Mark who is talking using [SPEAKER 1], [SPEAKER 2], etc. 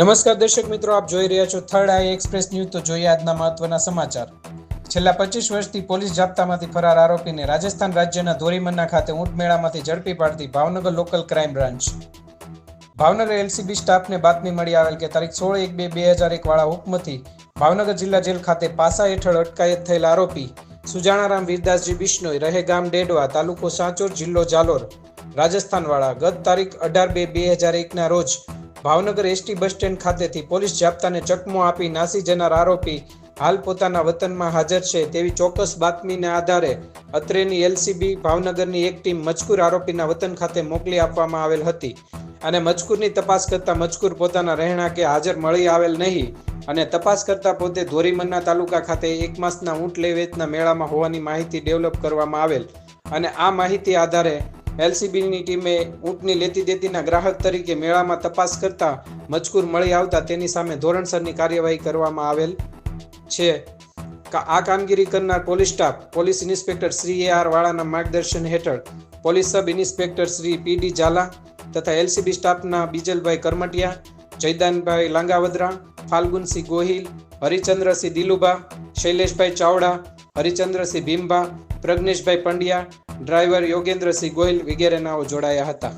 [SPEAKER 1] નમસ્કાર દર્શક મિત્રો, આપ જોઈ રહ્યા છો થર્ડ આઈ એક્સપ્રેસ ન્યૂઝ તો જોઈએ આજના મહત્વના સમાચાર. છેલ્લા પચીસ વર્ષથી પોલીસ જાપ્તામાંથી ફરાર આરોપીને રાજસ્થાન રાજ્યના ધોરીમન્ના ખાતે ઊંટ મેળામાંથી ઝડપી પાડતી Bhavnagar local crime branch. Bhavnagar LCB સ્ટાફને બાતમી મળી આવેલ કે તારીખ સોળ એક બે બે હજાર એક વાળા હુકમથી ભાવનગર જિલ્લા જેલ ખાતે પાસા હેઠળ અટકાયત થયેલ આરોપી સુજાણારામ વીરદાસજી બિશ્નોઈ રહે ગામ ડેડવા, તાલુકો સાંચોર જિલ્લો જાલોર રાજસ્થાનવાળા ગત તારીખ અઢાર બે બે હજાર એકના રોજ ભાવનગર એસટી બસ સ્ટેન્ડ ખાતેથી પોલીસ જાપ્તાને ચકમો આપી નાસી જનાર આરોપી હાલ પોતાના વતનમાં હાજર છે તેવી ચોક્કસ બાતમીને આધારે અત્રેની એલસીબી ભાવનગરની એક ટીમ મજકૂર આરોપીના વતન ખાતે મોકલી આપવામાં આવેલ હતી અને મજકૂરની તપાસ કરતા મજકૂર પોતાના રહેણાંકે હાજર મળી આવેલ નહીં અને તપાસ કરતા પોતે ધોરીમન્ના તાલુકા ખાતે એક માસના ઊંટ લે વેચના મેળામાં હોવાની માહિતી ડેવલપ કરવામાં આવેલ. અને આ માહિતી આધારે એલસીબીની ટીમે ઊંટની લેતી દેતીના ગ્રાહક તરીકે મેળામાં તપાસ કરતા મજકૂર મળી આવતા તેની સામે ધોરણસરની કાર્યવાહી કરવામાં આવેલ છે. આ કામગીરી કરનાર police staff, police inspector Shri A R વાળાના માર્ગદર્શન હેઠળ police sub inspector Shri P D Zala તથા એલસીબી સ્ટાફના બીજલભાઈ કરમટિયા, જયદાનભાઈ લાંગાવદરા, ફાલ્ગુનસિંહ ગોહિલ, હરિચંદ્રસિંહ દિલુબા, શૈલેષભાઈ ચાવડા હરિચંદ્રસિંહ ભીમભા પ્રજ્ઞેશભાઈ પંડ્યા ડ્રાઈવર યોગેન્દ્રસિંહ ગોયલ વગેરે નાઓ જોડાયા હતા.